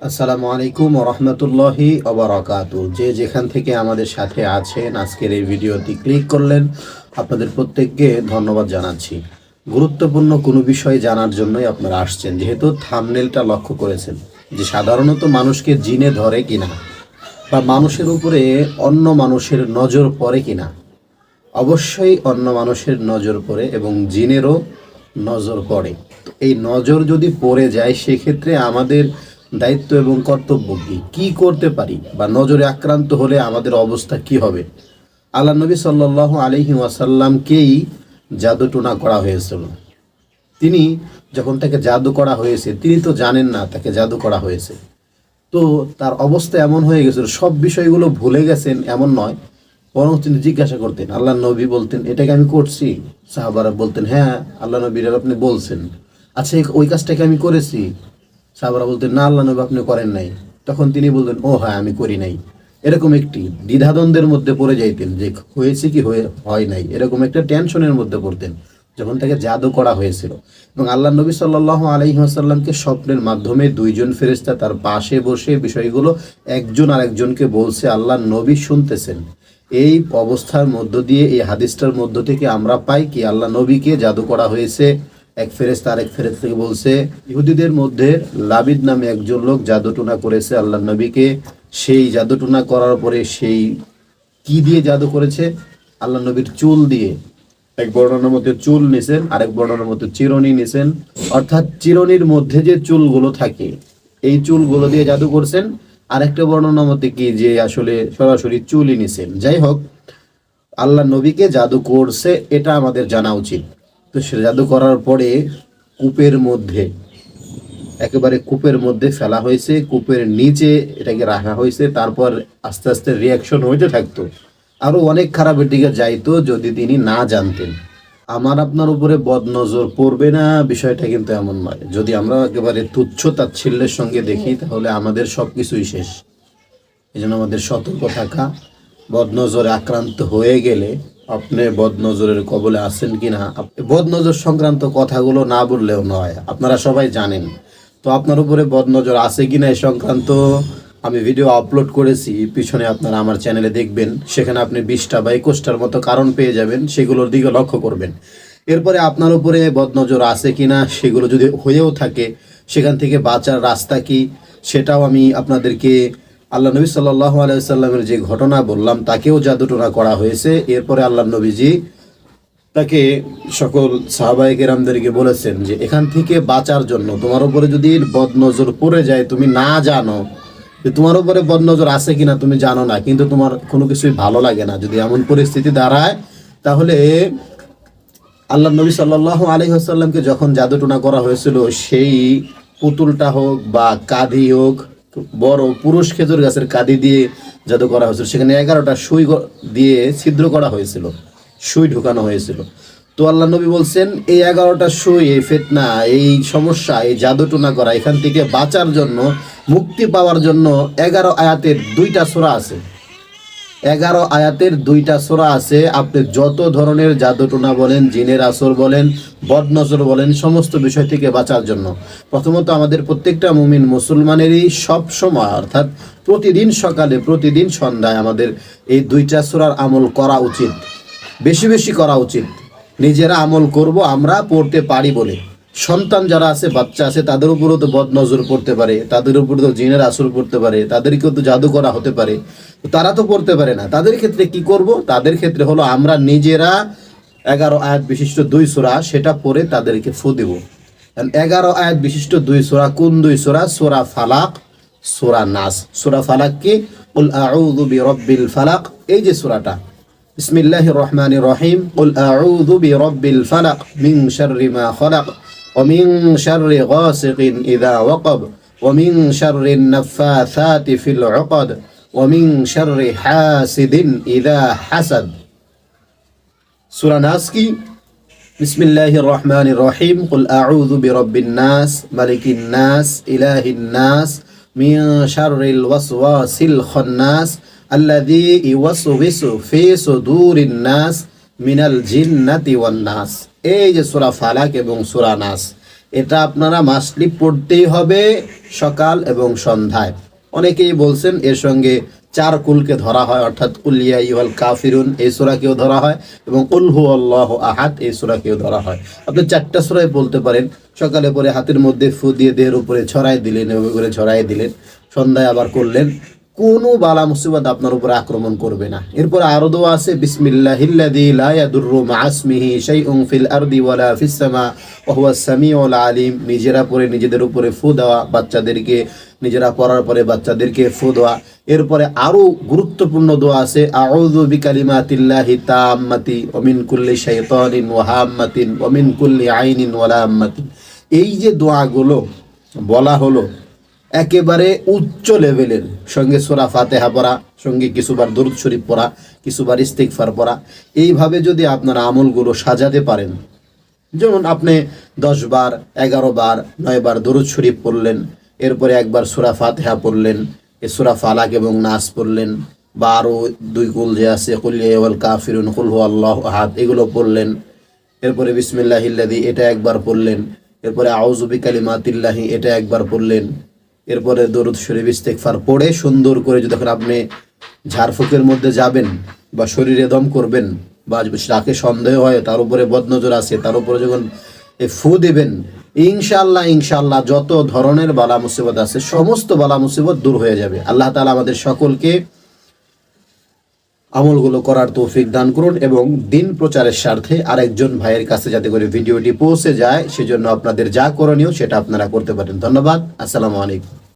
আসসালামু আলাইকুম রহমতুল্লাহি অবরাকাত যে যেখান থেকে আমাদের সাথে আছেন, আজকের এই ভিডিওটি ক্লিক করলেন, আপনাদের প্রত্যেককে ধন্যবাদ জানাচ্ছি। গুরুত্বপূর্ণ কোনো বিষয় জানার জন্যই আপনারা আসছেন, যেহেতু থামনেলটা লক্ষ্য করেছেন যে সাধারণত মানুষকে জিনে ধরে কিনা বা মানুষের উপরে অন্য মানুষের নজর পড়ে কিনা। অবশ্যই অন্য মানুষের নজর পড়ে এবং জিনেরও নজর পড়ে। এই নজর যদি পড়ে যায়, সেক্ষেত্রে আমাদের দায়িত্ব এবং কর্তব্য কি? কি করতে পারি? বা নজরে আক্রান্ত হলে আমাদের অবস্থা কি হবে? আল্লাহ নবী সাল্লাহ আলহি ওয়াসাল্লামকেই জাদুটোনা করা হয়েছিল। তিনি যখন তাকে জাদু করা হয়েছে, তিনি তো জানেন না তাকে জাদু করা হয়েছে। তো তার অবস্থা এমন হয়ে গেছিল, সব বিষয়গুলো ভুলে গেছেন, এমন নয়। বরং তিনি জিজ্ঞাসা করতেন, আল্লাহ নবী বলতেন, এটাকে আমি করছি? সাহাবারা বলতেন হ্যাঁ আল্লাহ নবীর আপনি বলছেন। আচ্ছা ওই কাজটাকে আমি করেছি। সাহাবারা বলতেন, না, আল্লাহ নবী আপনি করেন নাই। তখন তিনি বলতেন, ও হ্যাঁ আমি করি নাই। এরকম একটি দ্বিধাদ্বন্দ্বের মধ্যে পড়ে যাইতেন যে, হয়েছে কি, হয়ে, হয় নাই? এরকম একটা টেনশনের মধ্যে পড়তেন, যখন তাকে জাদু করা হয়েছিল। এবং আল্লাহ নবী সাল্লাহ আলহিহাসাল্লামকে স্বপ্নের মাধ্যমে দুইজন ফেরেস্তা তার পাশে বসে বিষয়গুলো একজন আর একজনকে বলছে, আল্লাহ নবী শুনতেছেন। এই অবস্থার মধ্য দিয়ে, এই হাদিসটার মধ্য থেকে আমরা পাই কি, আল্লাহ নবীকে জাদু করা হয়েছে এক ফেরেস তার এক ফেরেস থেকে বলছে, ইহুদিদের মধ্যে লাবিদ নামে একজন লোক জাদুটুনা করেছে আল্লাহ নবীকে। সেই জাদুটুনা করার পরে সেই কি দিয়ে জাদু করেছে? আল্লাহ নবীর চুল দিয়ে। এক বর্ণনার মধ্যে চুল নিছেন, আরেক বর্ণনার মধ্যে চিরনি নিছেন। অর্থাৎ চিরনির মধ্যে যে চুলগুলো থাকে, এই চুলগুলো দিয়ে জাদু করছেন। আরেকটা বর্ণনার মধ্যে কি যে আসলে সরাসরি চুলই নিছেন। যাই হোক আল্লাহ নবীকে জাদু করছে, এটা আমাদের জানা উচিত। তো সে জাদু করার পরে কূপের মধ্যে, একেবারে কূপের মধ্যে ফেলা হয়েছে, কূপের নিচে এটাকে রাখা হয়েছে, তারপর আস্তে আস্তে রিয়াকশন হইতে থাকতো। আরও অনেক খারাপের দিকে যাইতো যদি তিনি না জানতেন। আমার আপনার উপরে বদনজর পড়বে না, বিষয়টা কিন্তু এমন নয়। যদি আমরা একেবারে তুচ্ছ তাচ্ছিল্যের সঙ্গে দেখি, তাহলে আমাদের সব কিছুই শেষ। এই আমাদের সতর্ক থাকা, বদনজরে আক্রান্ত হয়ে গেলে আপনি বদনজরের কবলে আছেন কিনা? আপ- বদনজর সংক্রান্ত কথাগুলো না বললেও নয়, আপনারা সবাই জানেন। তো আপনার উপরে বদনজর আছে কিনা এই সংক্রান্ত আমি ভিডিও আপলোড করেছি, পিছনে আপনারা আমার চ্যানেলে দেখবেন, সেখানে আপনি বিশটা বা একুশটার মতো কারণ পেয়ে যাবেন, সেগুলোর দিকে লক্ষ্য করবেন। এরপরে আপনার উপরে বদনজর আছে কিনা সেগুলো যদি হয়েও থাকে, সেখান থেকে বাঁচার রাস্তা কি, সেটাও আমি আপনাদেরকে আল্লাহ নবী সাল্লাহ আলাইসাল্লামের যে ঘটনা বললাম, তাকেও জাদুটোনা করা হয়েছে। এরপরে আল্লাহ নবীজি তাকে সকল সাহাবাহিক রামদেরকে বলেছেন যে, এখান থেকে বাঁচার জন্য তোমার উপরে যদি বদনজর পড়ে যায়, তুমি না জানো যে তোমার উপরে বদনজর আছে কিনা, তুমি জানো না। কিন্তু তোমার কোনো কিছুই ভালো লাগে না। যদি এমন পরিস্থিতি দাঁড়ায়, তাহলে আল্লাহ নবী সাল্লাহ আলী আসাল্লামকে যখন জাদুটোনা করা হয়েছিল, সেই পুতুলটা হোক বা কাঁধি হোক বড় পুরুষ খেজুর গাছের কাঁদি দিয়ে জাদু করা হয়েছিল। সেখানে এগারোটা সুই দিয়ে ছিদ্র করা হয়েছিল। সুই ঢুকানো হয়েছিল। তো আল্লাহ নবী বলছেন, এই এগারোটা সুই, এই ফেতনা, এই সমস্যা, এই জাদুটুনা করা, এখান থেকে বাঁচার জন্য, মুক্তি পাওয়ার জন্য এগারো আয়াতের দুইটা সোরা আছে। এগারো আয়াতের দুইটা সোরা আছে। আপনি যত ধরনের জাদুটোনা বলেন, জিনের আসর বলেন, বদনজর বলেন, সমস্ত বিষয় থেকে বাঁচার জন্য। প্রথমত আমাদের প্রত্যেকটা মুমিন মুসলমানেরই সব সময়, অর্থাৎ প্রতিদিন সকালে, প্রতিদিন সন্ধ্যায় আমাদের এই দুইটা সোরার আমল করা উচিত। বেশি বেশি করা উচিত। নিজেরা আমল করব, আমরা পড়তে পারি বলে। সন্তান যারা আছে, বাচ্চা আছে, তাদের উপরও তো বদ নজর পড়তে পারে, তাদের উপর তো জিনের আসর পড়তে পারে, তাদেরকেও তো জাদু করা হতে পারে। তারা তো করতে পারে না। তাদের ক্ষেত্রে কি করব? তাদের ক্ষেত্রে হলো আমরা নিজেরা এগারো আয়াত বিশিষ্ট দুই সোরা, সেটা পরে তাদেরকে ফু দেব। এগারো আয়াত বিশিষ্ট দুই সোরা, কোন দুই সোরা? সোরা ফালাক, সোরা নাস। সোরা ফালাক কি? উল আউযু বিরব্বিল ফালাক। এই যে সোরাটা। বিসমিল্লাহির রহমানির রহিম। উল আউযু বিরব্বিল ফালাক মিন শাররি মা খালাক। ومن شر غاسق إذا وقب ومن شر النفاثات في العقد ومن شر حاسد إذا حسد. سورة ناسكي بسم الله الرحمن الرحيم. قل أعوذ برب الناس ملك الناس إله الناس من شر الوسواس الخناس الذي يوسوس في صدور الناس من الجنة والناس. এই যে সূরা ফালাক এবং সূরা নাস, এটা আপনারা মাস্টলি পড়তেই হবে সকাল এবং সন্ধ্যায়। অনেকেই বলছেন এর সঙ্গে চার কুলকে ধরা হয়, অর্থাৎ কুলিয়া ইউল কাফিরুন, এই সূরাকেও ধরা হয় এবং উলহু আল্লাহ আহাত এই সূরাকেও ধরা হয়। আপনি চারটা সূরায় বলতে পারেন, সকালে পরে হাতের মধ্যে ফু দিয়ে দেহের উপরে ছড়াই দিলেন, এভাবে করে ছড়াই দিলেন, সন্ধ্যায় আবার করলেন। কোনো বালা মুসিবত আপনার উপর আক্রমণ করবে না। এরপর আরও দোয়া আছে, বিসমিল্লাহিল্লাযী লা ইয়াদুররু মা ইসমিহি শাইউন ফিল আরদি ওয়ালা ফিস সামা ওয়া হুয়াস সামিউল আলিম। নিজেরা পরে নিজেদের উপরে ফু দেওয়া, বাচ্চাদেরকে নিজেরা পড়ার পরে বাচ্চাদেরকে ফু দেওয়া। এরপরে আরও গুরুত্বপূর্ণ দোয়া আছে, আউযু বিকালিমাতিল্লাহি তাম্মাতি ওয়া মিন কুল্লি শাইতানিন ওয়া হাম্মাতিন ওয়া মিন কুল্লি আইনিন ওয়া লাম্মাতিন। এই যে দোয়াগুলো বলা হলো একেবারে উচ্চ লেভেলের। সঙ্গে সোরা ফাতেহা পড়া, সঙ্গে কিছুবার দরুদ শরীফ পড়া, কিছুবার ইস্তিকফার পড়া। এইভাবে যদি আপনারা আমলগুলো সাজাতে পারেন, যেমন আপনি দশ বার, এগারো বার, নয় বার দরুদ শরীফ পড়লেন, এরপরে একবার সুরা ফাতেহা পড়লেন, এ সুরা ফালাক এবং নাস পড়লেন, বা আরও দুই কুল যে আছে কুলিয়াল কাফিরুন, কুল হু আল্লাহ আহাদ, এগুলো পড়লেন। এরপরে বিসমিল্লাহিল্লাদি এটা একবার পড়লেন। এরপরে আউজুবি কালিমাতিল্লাহি এটা একবার পড়লেন। এরপরে দরুদ শরীফ ইস্তেকফার পড়ে সুন্দর করে যদি এখন আপনি ঝাড়ফুঁকের মধ্যে যাবেন বা শরীরে দম করবেন বা রাখে সন্দেহ হয়, তার উপরে বদনজর আছে, তার উপরে যখন ফু দেবেন ইনশাল্লাহ ইনশাল্লাহ যত ধরনের বালা মুসিবত আছে, সমস্ত বালা মুসিবত দূর হয়ে যাবে। আল্লাহ তালা আমাদের সকলকে আমলগুলো করার তৌফিক দান করুন এবং দিন প্রচারের স্বার্থে আরেকজন ভাইয়ের কাছে যাতে করে ভিডিওটি পৌঁছে যায়, সেজন্য আপনাদের যা করণীয় সেটা আপনারা করতে পারেন। ধন্যবাদ। আসসালামু আলাইকুম।